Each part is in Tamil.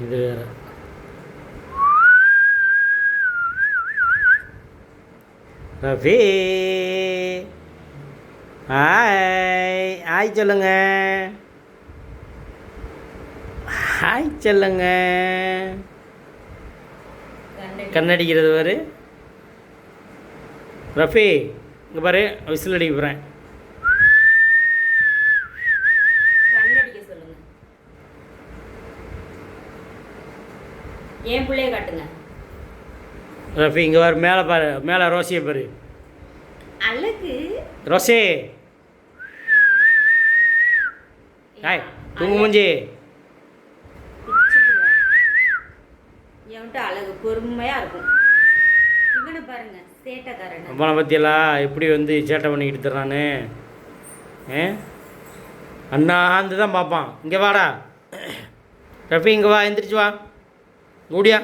இது வேறு ரஃபி ஹாய். ஹாய் சொல்லுங்க. ஹாய் சொல்லுங்க. கண்ணடிக்கிறது பாரு. ரஃபி இங்கே பாரு விசில் அடிக்க போகிறேன் கண்ணடிக்க சொல்லுங்க என் பிள்ளைய காட்டுங்க. ரஃபி இங்கே பாரு மேலே பாரு மேலே ரோசியை பாரு. அழகு. ரோசி. ஹாய் தூங்கு மூஞ்சி. என்கிட்ட அழகு பொறுமையா இருக்கும். இவனை பாருங்க சேட்டைக்காரன். அம்மாவை பற்றியெல்லாம் எப்படி வந்து சேட்டை பண்ணிக்கிட்டு தர்றானு ஏ? அண்ணாந்து தான் பார்ப்பான். இங்கே வாடா. ரஃபி இங்கே வா எந்திரிச்சு வா. கூடியா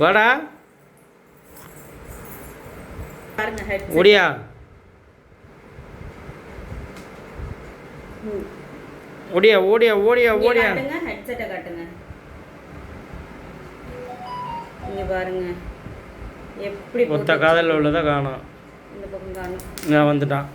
வாடா. ஓடியா. ஓடியா ஓடியா ஓடியா. ஓடியா ஹெட்செட்டை காட்டுங்க. இங்க பாருங்க. எப்படி ஒத்த காதலில் உள்ளதை காணோம். இந்த பக்கம் காணும். நான் வந்துட்டான்.